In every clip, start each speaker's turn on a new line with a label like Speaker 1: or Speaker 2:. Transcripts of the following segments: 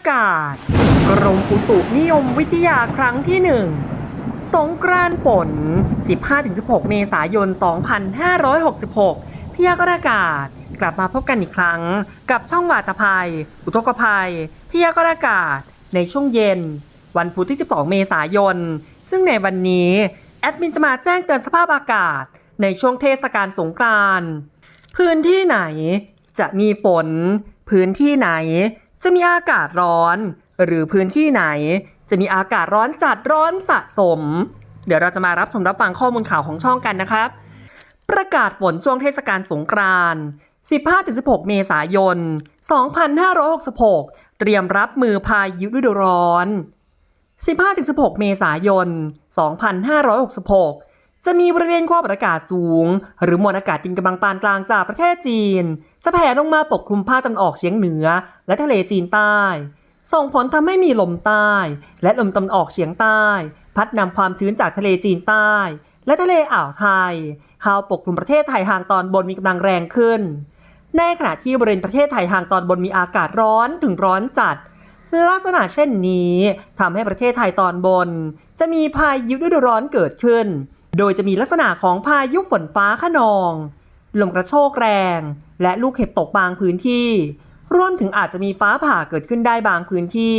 Speaker 1: ากาศ กรมอุตุนิยมวิทยาครั้งที่หนึ่งสงกรานต์ฝน 15-16 เมษายน 2566 พยากรณ์อากาศ กลับมาพบกันอีกครั้ง กับช่องวาตภัย อุทกภัย พยากรณ์อากาศ ในช่วงเย็น วันพุธที่ 12 เมษายน ซึ่งในวันนี้ แอดมินจะมาแจ้งเตือนสภาพอากาศ ในช่วงเทศกาลสงกรานต์พื้นที่ไหนจะมีฝน พื้นที่ไหน จะมีอากาศร้อน หรือพื้นที่ไหน จะมีอากาศร้อนจัดร้อนสะสม เดี๋ยวเราจะมารับชมรับฟังข้อมูลข่าวของช่องกันนะครับ ประกาศฝนช่วงเทศกาลสงกรานต์15-16 เมษายน 2566 เตรียมรับมือพายุฤดูร้อน 15-16 เมษายน 2566 จะมีบริเวณความกดอากาศสูง หรือมวลอากาศเย็นกำลังปานกลางจากประเทศจีนจะแผ่ลงมาปกคลุมภาคตะวันออกเฉียงเหนือ และทะเลจีนใต้ ส่งผลทำให้มีลมใต้ และลมตะวันออกเฉียงใต้ พัดนำความชื้นจากทะเลจีนใต้ และทะเลอ่าวไทยเข้าปกคลุมประเทศไทยทางตอนบนมีกำลังแรงขึ้น ในขณะที่บริเวณประเทศไทยทางตอนบนมีอากาศร้อนถึงร้อนจัดลักษณะเช่นนี้ทำให้ประเทศไทยตอนบน จะมีพายุฤดูร้อนเกิดขึ้น โดยจะมีลักษณะของพายุฝนฟ้าขนอง ลมกระโชกแรง และลูกเห็บตกบางพื้นที่ รวมถึงอาจจะมีฟ้าผ่าเกิดขึ้นได้บางพื้นที่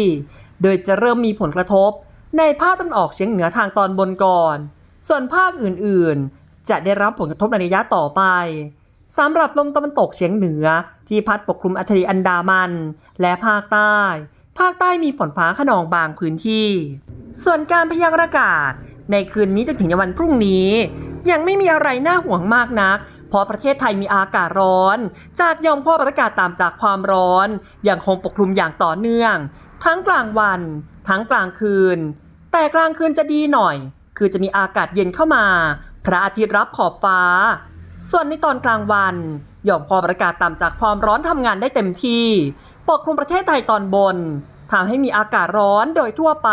Speaker 1: โดยจะเริ่มมีผลกระทบ ในภาคตะวันออกเฉียงเหนือทางตอนบนก่อน ส่วนภาคอื่นๆ จะได้รับผลกระทบในระยะต่อไปสำหรับลมตะวันตกเฉียงเหนือที่พัดปกคลุมอัทะเลอันดามัน และภาคใต้ ภาคใต้มีฝนฟ้าขนองบางพื้นที่ ส่วนการพยากรณ์อากาศ ในคืนนี้จนถึงวันพรุ่งนี้ ยังไม่มีอะไรน่าห่วงมากนักเพราะประเทศไทยมีอากาศร้อน จากหยอมความกดอากาศต่ำจากความร้อนยังคงปกคลุมอย่างต่อเนื่อง ทั้งกลางวัน ทั้งกลางคืน แต่กลางคืนจะดีหน่อย คือจะมีอากาศเย็นเข้ามา พระอาทิตย์รับขอบฟ้า ส่วนในตอนกลางวันหย่อมความกดอากาศต่ำจากความร้อนทำงานได้เต็มที่ ปกคลุมประเทศไทยตอนบนทำให้มีอากาศร้อนโดยทั่วไป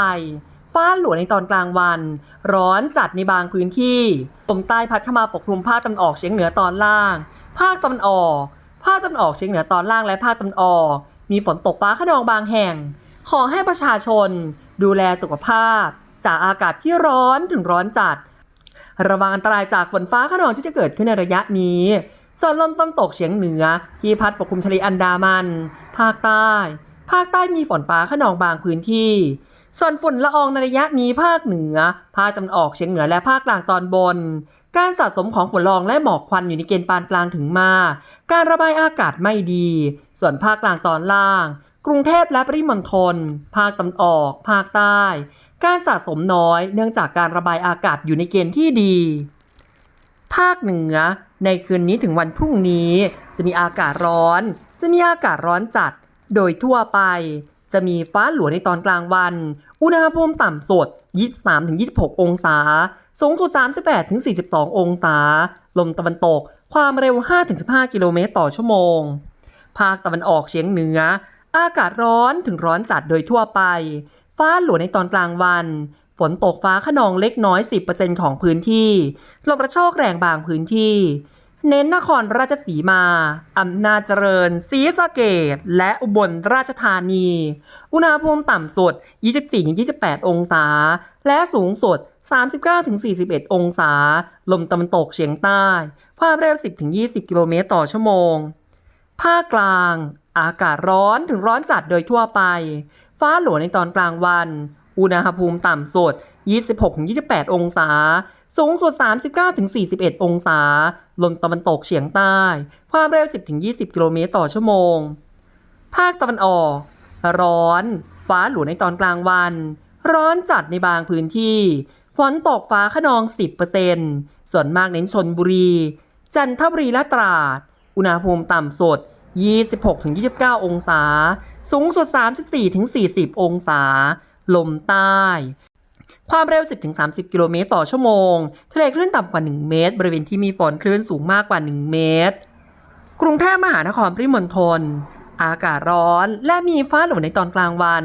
Speaker 1: ฟ้าหลวในตอนกลางวัน ร้อนจัดในบางพื้นที่ลมใต้พัดเข้ามาปกคลุมภาคตะวันออกเฉียงเหนือตอนล่าง ภาคตะวันออก ภาคตะวันออกเฉียงเหนือตอนล่างและภาคตะวันออก มีฝนตกฟ้าขนองบางแห่ง ขอให้ประชาชน ดูแลสุขภาพ จากอากาศที่ร้อนถึงร้อนจัด ระวังอันตรายจากฝนฟ้าขนองที่จะเกิดขึ้นในระยะนี้ส่วนลมตะวันตกเฉียงเหนือ ที่พัดปกคลุมทะเลอันดามัน ภาคใต้ ภาคใต้มีฝนฟ้าขนองบางพื้นที่ ส่วนฝุ่นละอองในระยะนี้ภาคเหนือ ภาคตะวันออกเฉียงเหนือและภาคกลางตอนบน การสะสมของฝุ่นละอองและหมอกควันอยู่ในเกณฑ์ปานกลางถึงมากการระบายอากาศไม่ดี ส่วนภาคกลางตอนล่าง กรุงเทพและปริมณฑล ภาคตะวันออก ภาคใต้ การสะสมน้อย เนื่องจากการระบายอากาศอยู่ในเกณฑ์ที่ดี ภาคเหนือ ในคืนนี้ถึงวันพรุ่งนี้ จะมีอากาศร้อน จะมีอากาศร้อนจัด โดยทั่วไป จะมีฟ้าหลวในตอนกลางวัน อุณหภูมิต่ำสุด 23-26 องศา สูงสุด 38-42 องศา ลมตะวันตก ความเร็ว 5-15 กิโลเมตรต่อชั่วโมง ภาคตะวันออกเฉียงเหนือ อากาศร้อนถึงร้อนจัดโดยทั่วไป ฟ้าหลวในตอนกลางวัน ฝนตกฟ้าขนองเล็กน้อย 10%ของพื้นที่ ลมกระโชกแรงบางพื้นที่ เน้นนครราชสีมา อำนาจเจริญศรีสะเกดและอุบลราชธานี อุณหภูมิต่ำสุด 24-28 องศา และสูงสุด 39-41 องศา ลมตะวันตกเฉียงใต้ ความเร็ว 10-20 กิโลเมตรต่อชั่วโมง ภาคกลาง อากาศร้อนถึงร้อนจัดโดยทั่วไป ฟ้าหลวในตอนกลางวัน อุณหภูมิต่ำสุด 26-28 องศา สูงสุด 39-41 องศา ลมตะวันตกเฉียงใต้ ความเร็ว 10-20 กิโลเมตรต่อชั่วโมง ภาคตะวันออก ร้อน ฟ้าหลวในตอนกลางวัน ร้อนจัดในบางพื้นที่ ฝนตกฟ้าขนอง 10%ส่วนมากเน้นชนบุรี จันทบุรีและตราด อุณหภูมิต่ำสุด26-29 องศา สูงสุด 34-40 องศา ลมใต้ ความเร็ว 10-30 กิโลเมตรต่อชั่วโมง ทะเลคลื่นต่ำกว่า 1 เมตร บริเวณที่มีฝนคลื่นสูงมากกว่า 1 เมตร กรุงเทพมหานครปริมณฑลอากาศร้อนและมีฟ้าหลวในตอนกลางวัน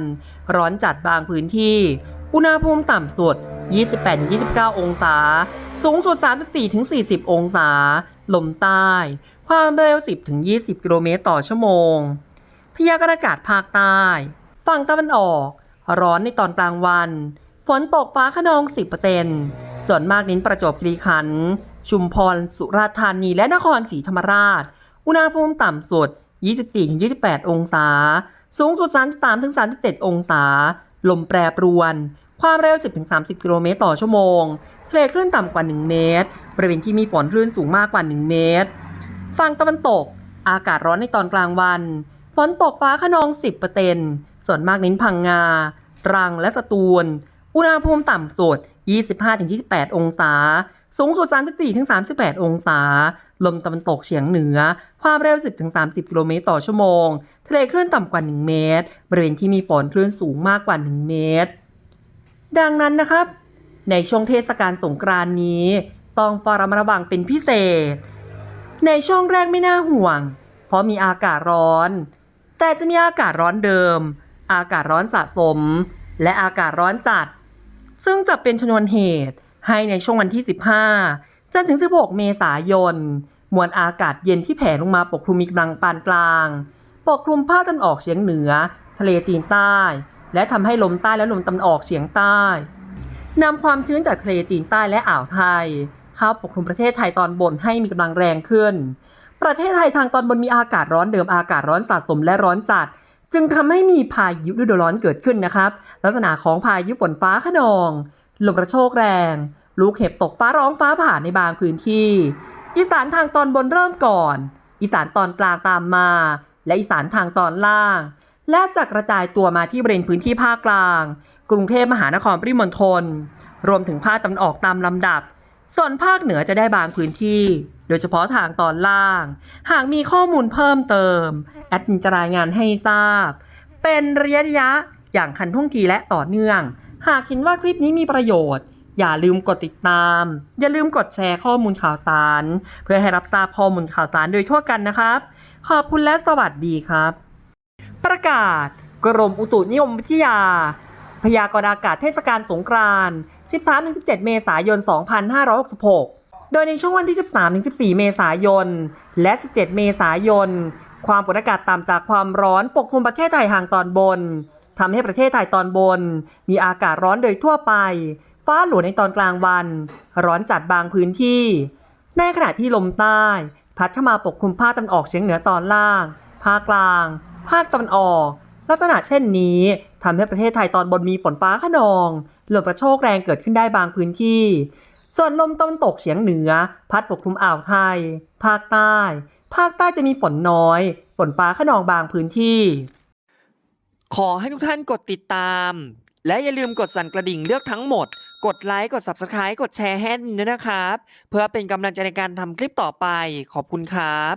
Speaker 1: ร้อนจัดบางพื้นที่ อุณหภูมิต่ำสุด 28-29 องศา สูงสุด 34-40 องศา ลมใต้ ความเร็ว 10-20 กิโลเมตรต่อชั่วโมง พยากรณ์อากาศภาคใต้ ฝั่งตะวันออก ร้อนในตอนกลางวัน ฝนตกฟ้าขนอง 10%ส่วนมากเน้นประจวบคีรีขันธ์ชุมพร สุราษฎร์ธานี และนครศรีธรรมราช อุณหภูมิต่ำสุด 24-28 องศา สูงสุด 33-37 องศา ลมแปรปรวน ความเร็ว 10-30 กิโลเมตรต่อชั่วโมง ทะเลคลื่นต่ำกว่า 1 เมตร บริเวณที่มีฝนคลื่นสูงมากกว่า 1 เมตร ฝั่งตะวันตก อากาศร้อนในตอนกลางวัน ฝนตกฟ้าขนอง 10%ส่วนมากเน้นพังงา ตรัง และสตูล อุณหภูมิต่ำสุด 25-28 องศา สูงสุด 34-38 องศา ลมตะวันตกเฉียงเหนือ ความเร็ว 10-30 กิโลเมตรต่อชั่วโมง ทะเลคลื่นต่ำกว่า 1 เมตร บริเวณที่มีฝนคลื่นสูงมากกว่า 1 เมตร ดังนั้นนะครับ ในช่วงเทศกาลสงกรานนี้ ต้องเฝ้าระมัดระวังเป็นพิเศษ ในช่วงแรกไม่น่าห่วง เพราะมีอากาศร้อน แต่จะมีอากาศร้อนเดิม อากาศร้อนสะสม และอากาศร้อนจัด ซึ่งจะเป็นชนวนเหตุให้ในช่วงวันที่ 15 จนถึง 16 เมษายน มวลอากาศเย็นที่แผ่ลงมาปกคลุมมีกำลังปานกลาง ปกคลุมภาคตะวันออกเฉียงเหนือ ทะเลจีนใต้ และทำให้ลมใต้และลมตะวันออกเฉียงใต้นำความชื้นจากทะเลจีนใต้และอ่าวไทย เข้าปกคลุมประเทศไทยตอนบนให้มีกำลังแรงขึ้น ประเทศไทยทางตอนบนมีอากาศร้อนเดิมอากาศร้อนสะสมและร้อนจัด จึงทำให้มีพายุฤดูร้อนเกิดขึ้นนะครับ ลักษณะของพายุฝนฟ้าขนอง ลมกระโชกแรง ลูกเห็บตกฟ้าร้องฟ้าผ่าในบางพื้นที่ อีสานทางตอนบนเริ่มก่อน อีสานตอนกลางตามมา และอีสานทางตอนล่าง และจะกระจายตัวมาที่บริเวณพื้นที่ภาคกลาง กรุงเทพมหานครปริมณฑลรวมถึงภาคตะวันออกตามลำดับ ส่วนภาคเหนือจะได้บางพื้นที่ โดยเฉพาะทางตอนล่าง หากมีข้อมูลเพิ่มเติม แอดมินจะรายงานให้ทราบ เป็นระยะยะอย่างคันท่วงทีและต่อเนื่อง หากเห็นว่าคลิปนี้มีประโยชน์ อย่าลืมกดติดตาม อย่าลืมกดแชร์ข้อมูลข่าวสาร เพื่อให้รับทราบข้อมูลข่าวสารโดยทั่วกันนะครับ ขอบคุณและสวัสดีครับ ประกาศ กรมอุตุนิยมวิทยา พยากรณ์อากาศเทศกาลสงกรานต์13-17 เมษายน 2566 โดยในช่วงวันที่ 13-14 เมษายน และ 17 เมษายน ความกดอากาศต่ำจากความร้อนปกคลุมประเทศไทยทางตอนบนทำให้ประเทศไทยตอนบน มีอากาศร้อนโดยทั่วไป ฟ้าหลวในตอนกลางวัน ร้อนจัดบางพื้นที่ ในขณะที่ลมใต้ พัดเข้ามาปกคลุมภาคตะวันออกเฉียงเหนือตอนล่าง ภาคกลาง ภาคตะวันออก ลักษณะเช่นนี้ทำให้ประเทศไทยตอนบนมีฝนฟ้าขนองลมกระโชกแรงเกิดขึ้นได้บางพื้นที่ ส่วนลมตะวันตกเฉียงเหนือ พัดปกคลุมอ่าวไทย ภาคใต้ ภาคใต้จะมีฝนน้อย ฝนฟ้าขนองบางพื้นที่ ขอให้ทุกท่านกดติดตาม และอย่าลืมกดสั่นกระดิ่งเลือกทั้งหมด กดไลค์ กด Subscribe กดแชร์ให้ด้วยนะครับ เพื่อเป็นกำลังใจในการทำคลิปต่อไป ขอบคุณครับ